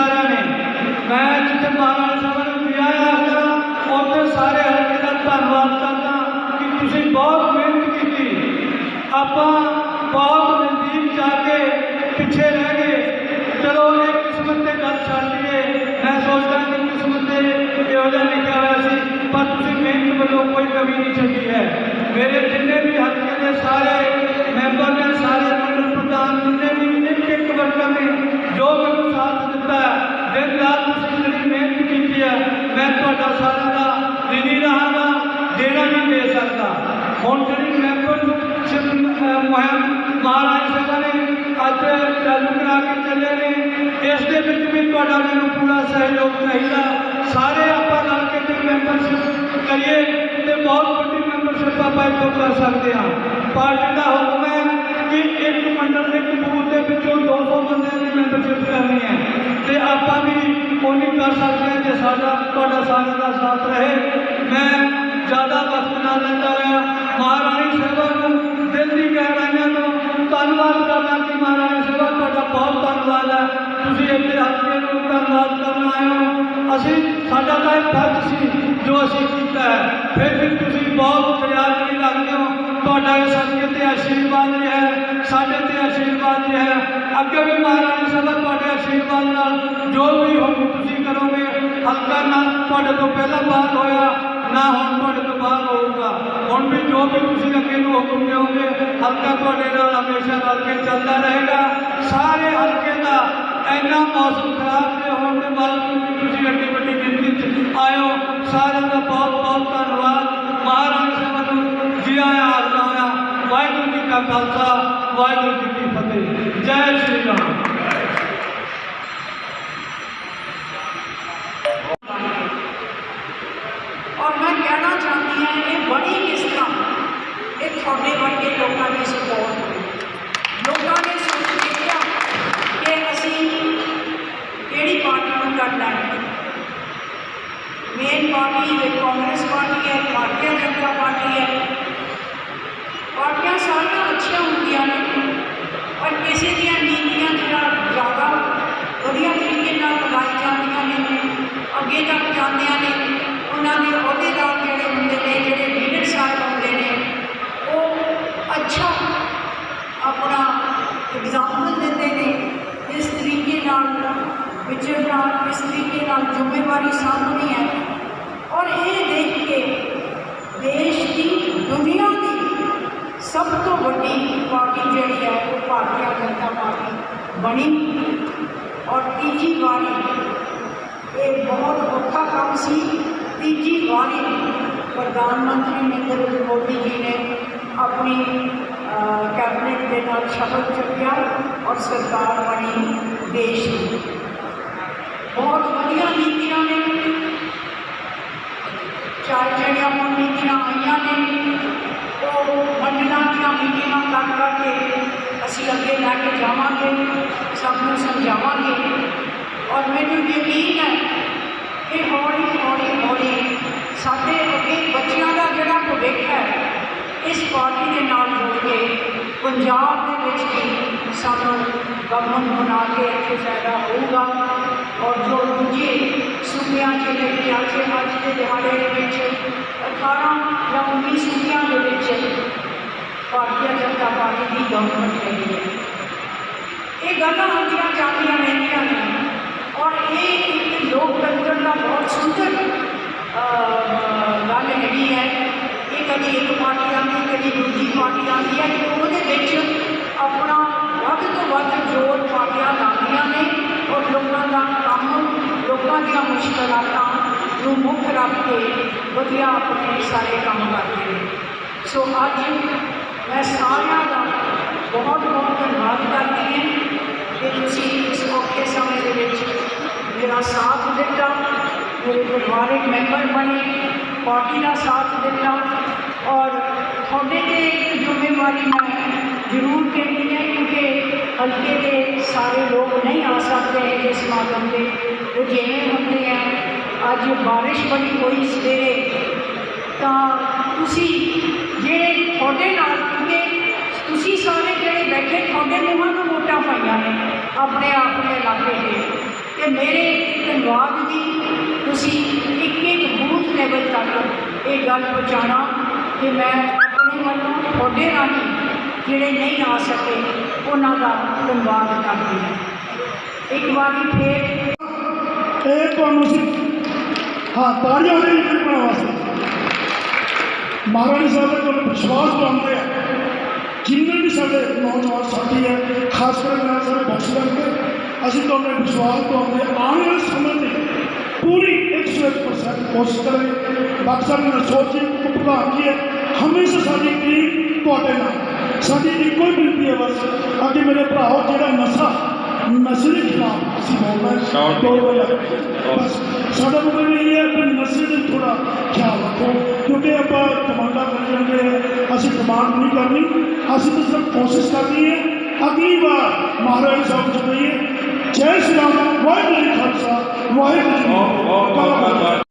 میں جی مہاراج سب اتنے سارے ہلکے کا دن واد کر بہت محنت کی آپ سارے لا کے ممبرش کریے بہت ویڈی مپا کر سکتے ہیں پارٹی کا حکم ہے کہ ایک منڈر کے پچھوں دو بندے کی مینبرشپ کرنی ہے ਸਾਡਾ ਤੁਹਾਡਾ ਸਾਰਿਆਂ ਦਾ ਸਾਥ ਰਹੇ ਮੈਂ ਜ਼ਿਆਦਾ ਵਕਤ ਨਾ ਲੈਂਦਾ ਰਿਹਾ ਮਹਾਰਾਣੀ ਸੇਵਾ ਨੂੰ ਦਿਲ ਦੀ ਗਹਿਰਾਈਆਂ ਤੋਂ ਧੰਨਵਾਦ ਕਰਦਾ ਕਿ ਮਹਾਰਾਣੀ ਸੇਵਾ ਤੁਹਾਡਾ ਬਹੁਤ ਧੰਨਵਾਦ ਹੈ ਤੁਸੀਂ ਇੱਥੇ ਆਦਮੀਆਂ ਨੂੰ ਧੰਨਵਾਦ ਕਰਨ ਆਏ ਹੋ ਅਸੀਂ ਸਾਡਾ ਤਾਂ ਇਹ ਫਰਜ਼ ਸੀ ਜੋ ਅਸੀਂ ਕੀਤਾ ਹੈ ਫਿਰ ਵੀ ਤੁਸੀਂ ਬਹੁਤ ਖਿਆਲ ਨਹੀਂ ਰੱਖਦੇ ਹੋ ਤੁਹਾਡਾ ਇਹ ਸਾਡੇ ਤੇ ਆਸ਼ੀਰਵਾਦ ਰਿਹਾ ਹੈ ਸਾਡੇ ਤੇ ਆਸ਼ੀਰਵਾਦ ਰਿਹਾ ਹੈ ਅੱਗੇ ਵੀ ਮਹਾਰਾਣੀ ਸਭਾ ਤੁਹਾਡੇ ਆਸ਼ੀਰਵਾਦ ਨਾਲ ਜੋ ਵੀ ਹੋਵੇ ਤੁਸੀਂ ਕਰੋਗੇ ہلکا نہ تو پہلا بعد ہویا نہ ہون ہر تو بات ہوگا ہون بھی جو بھی کسی اگے کو حکم کے ہو گے ہلکا تمیشہ رل کے چلتا رہے گا سارے ہلکے دا اینا موسم خراب دے نہیں ہونے کے باوجود بھی تھی ابھی ویڈی گنتی آئے ہو سارے دا بہت بہت دنواد سے صاحب جی ہایا آدھا آیا وائدو کی کا خالس وائدو کی کی فتح جائے شری رام کے لوگ سپورٹ لوگوں کے سوچا کہ اچھی کہ کر لیں میم پارٹی کانگریس پارٹی ہے بھارتی جنتا پارٹی ہے پارٹیاں سارا اچھا ہوں پر کسی دیا نیتیاں جگہ زیادہ دنیا طریقے بلائی جاتی طریقے ذمےواری سامنے ہے اور یہ دیکھ کے دیش کی دنیا کی سب تو بڑی پارٹی جہی ہے وہ بھارتی جنتا پارٹی بنی اور تیجی باری ایک بہت اوکھا کام سی تیجی باری پردان منتری مندر جی مودی جی نے اپنی کیبنٹ دینا شبت چکیا اور سرکار بنی دیش کی بہت بڑی نیتیاں نے چاہے جڑیاں نیتیاں آئی نے وہ منڈا کی کر کے اسی اگیں لے کے جاؤں گے سب کو سمجھا گے اور میری یقین ہے کہ ہلی ہولی ہلی سب کے بچوں کا جہاں بوک ہے اس پارٹی کے نام جڑ کے پنجاب گمن بنا کے اچھے سائڈ ہوگا اور جو دوبیاں سنیاں کے آج کے دہاڑے اٹھارہ یا انیس سوبیاں بھارتی جنتا پارٹی کی گورنمنٹ ہے یہ ایک لوگ رہوتن کا بہت سندر گل ہے یہ کبھی ایک پارٹی آتی ہے دوسری پارٹی آتی ہے کہ وہ اپنا وقت تو ود پارٹیاں لگتی میں اور لوگ کا کام لوگوں کی مشکلات مک رکھ کے ودیا اپنے سارے کام کرتے ہیں سو اج میں سارا کا بہت بہت دھنواد کرتی ہوں کہ تھی اس موقع سمے کے ساتھ دیتا میرے پریوار ممبر بنے پارٹی کا ساتھ دیتا اور تھوڑے کے ایک ذمہ ذمے میں ضرور کہتی کہیں کے حلقے کے سارے لوگ نہیں آ سکتے ہیں اس ماتم پہ وہ جینے ہوتے ہیں آج یہ بارش بڑی ہوئی سویرے تو اسی یہ تھوڑے نال کیونکہ تھی سارے جڑے بیٹھے تھوڑے موہاں کو ووٹا پائیا نے اپنے آپ کے علاقے کے کہ میرے ایک بھی جی، تھی ایک ایک بوتھ لیول تک یہ گل پہنچا کہ میں اپنے والوں تھوڑے رانی جڑے نہیں آ سکے ایک بار مہارا صاحب وشواس کرتے ہیں جن بھی سارے نوجوان ساتھی ہے خاص کر کے اچھی ترشا بتاؤں آنے والے سمے میں پوری ایک سو ایک پرسینٹ کوشش کریں گے باقی صاحب میں سوچی ہے ہمیشہ ساری ٹیم ت سک ایک ہی بنتی ہے بس ابھی میرے نشا نشے مطلب یہی ہے نشے کامانگہ کرتے ہیں ابھی کمانڈ نہیں کرنی اصل کوشش کرنی ہے اگلی بار مہاراجا چاہیے جے شری رام واحر خالصہ واحد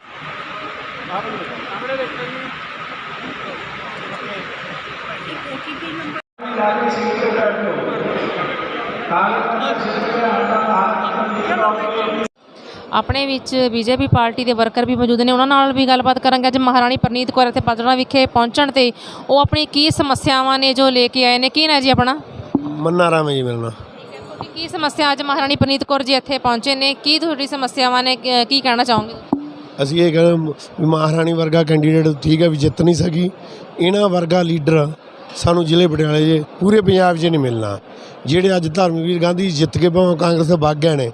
ਆਪਣੇ ਵਿੱਚ ਬੀਜੇਪੀ ਪਾਰਟੀ ਦੇ ਵਰਕਰ ਵੀ ਮੌਜੂਦ ਨੇ ਉਹਨਾਂ ਨਾਲ ਵੀ ਗੱਲਬਾਤ ਕਰਾਂਗੇ ਅੱਜ ਮਹਾਰਾਣੀ ਪ੍ਰਨੀਤ ਕੌਰ ਇੱਥੇ ਪਜੜਾ ਵਿਖੇ ਪਹੁੰਚਣ ਤੇ ਉਹ ਆਪਣੀ ਕੀ ਸਮੱਸਿਆਵਾਂ ਨੇ ਜੋ ਲੈ ਕੇ ਆਏ ਨੇ ਕੀ ਨਾ ਜੀ ਆਪਣਾ ਮੰਨਾ ਰਾਮ ਜੀ ਮਿਲਣਾ ਕੀ ਸਮੱਸਿਆ ਅੱਜ ਮਹਾਰਾਣੀ ਪ੍ਰਨੀਤ ਕੌਰ ਜੀ ਇੱਥੇ ਪਹੁੰਚੇ ਨੇ ਕੀ ਤੁਹਾਡੀ ਸਮੱਸਿਆਵਾਂ ਨੇ ਕੀ ਕਹਿਣਾ ਚਾਹੋਗੇ ਅਸੀਂ ਇਹ ਕਹਿੰਦੇ ਮਹਾਰਾਣੀ ਵਰਗਾ ਕੈਂਡੀਡੇਟ ਠੀਕ ਹੈ ਵੀ ਜਿੱਤ ਨਹੀਂ ਸਕੀ ਇਹਨਾਂ ਵਰਗਾ ਲੀਡਰ ਸਾਨੂੰ ਜ਼ਿਲ੍ਹੇ ਪਟਿਆਲੇ ਜੇ ਪੂਰੇ ਪੰਜਾਬ 'ਚ ਨਹੀਂ ਮਿਲਣਾ ਜਿਹੜੇ ਅੱਜ ਧਰਮਵੀਰ ਗਾਂਧੀ ਜਿੱਤ ਕੇ ਬਹੁ ਕਾਂਗਰਸ ਬਾਗ ਗਏ ਨੇ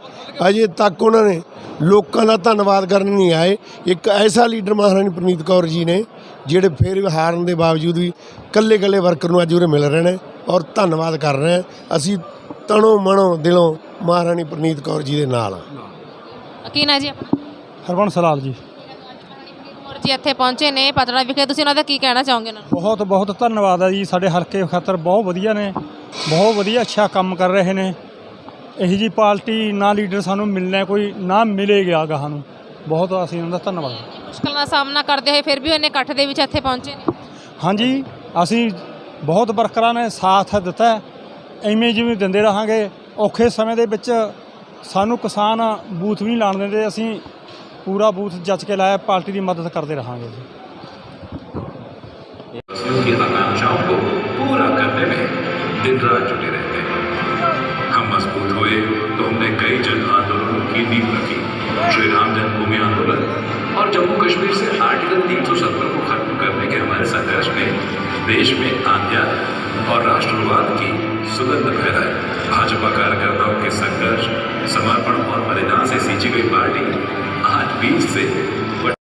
ਅਜੇ ਤੱਕ ਉਹਨਾਂ ਨੇ ਲੋਕਾਂ ਦਾ ਧੰਨਵਾਦ ਕਰਨ ਨਹੀਂ ਆਏ ਇੱਕ ਐਸਾ ਲੀਡਰ ਮਹਾਰਾਣੀ ਪ੍ਰਨੀਤ ਕੌਰ ਜੀ ਨੇ ਜਿਹੜੇ ਫੇਰ ਹਾਰਨ ਦੇ ਬਾਵਜੂਦ ਵੀ ਕੱਲੇ ਕੱਲੇ ਵਰਕਰ ਨੂੰ ਅੱਜ ਉਰੇ ਮਿਲ ਰਹੇ ਨੇ ਔਰ ਧੰਨਵਾਦ ਕਰ ਰਹੇ ਅਸੀਂ ਤਣੋ ਮਣੋ ਦਿਲੋਂ ਮਹਾਰਾਣੀ ਪ੍ਰਨੀਤ ਕੌਰ ਜੀ ਦੇ ਨਾਲ ਆ ਕੀ ਨਾ ਜੀ ਹਰਵੰਸ ਜੀ ਜੀ ਇੱਥੇ ਪਹੁੰਚੇ ਨੇ ਪਤੜਾ ਵਿਖੇ ਤੁਸੀਂ ਉਹਨਾਂ ਦਾ ਕੀ ਕਹਿਣਾ ਚਾਹੋਗੇ ਉਹਨਾਂ ਨੂੰ ਬਹੁਤ ਬਹੁਤ ਧੰਨਵਾਦ ਆ ਜੀ ਸਾਡੇ ਹਲਕੇ ਖਾਤਰ ਬਹੁਤ ਵਧੀਆ ਨੇ ਬਹੁਤ ਵਧੀਆ ਅੱਛਾ ਕੰਮ ਕਰ ਰਹੇ ਨੇ ਇਹੀ ਜੀ ਪਾਰਟੀ ਨਾ ਲੀਡਰ ਸਾਨੂੰ ਮਿਲਣਾ ਕੋਈ ਨਾ ਮਿਲੇਗਾ ਗਾਹਾਂ ਨੂੰ ਬਹੁਤ ਅਸੀਂ ਉਹਨਾਂ ਦਾ ਧੰਨਵਾਦ ਮੁਸ਼ਕਲਾਂ ਦਾ ਸਾਹਮਣਾ ਕਰਦੇ ਹੋਏ ਫਿਰ ਵੀ ਉਹਨੇ ਇਕੱਠ ਦੇ ਵਿੱਚ ਇੱਥੇ ਪਹੁੰਚੇ ਨੇ ਹਾਂਜੀ ਅਸੀਂ ਬਹੁਤ ਵਰਕਰਾਂ ਨੇ ਸਾਥ ਦਿੱਤਾ ਐਵੇਂ ਜਿਵੇਂ ਦਿੰਦੇ ਰਹਾਂਗੇ ਔਖੇ ਸਮੇਂ ਦੇ ਵਿੱਚ ਸਾਨੂੰ ਕਿਸਾਨ ਬੂਥ ਵੀ ਲਾਣ ਦਿੰਦੇ ਅਸੀਂ ہم مضبوط ہوئے تو ہم نے کئی جن بھومی آندولن اور جموں کشمیر سے آرٹیکل تین سو ستر کو ختم کرنے کے ہمارے سنگرش میں دیش میں آندیا اور راشٹرواد کی سگند بھاجپا کارکرتاؤں کے سنگرش سمپن اور بدنا سے سینچی گئی پارٹی Bife.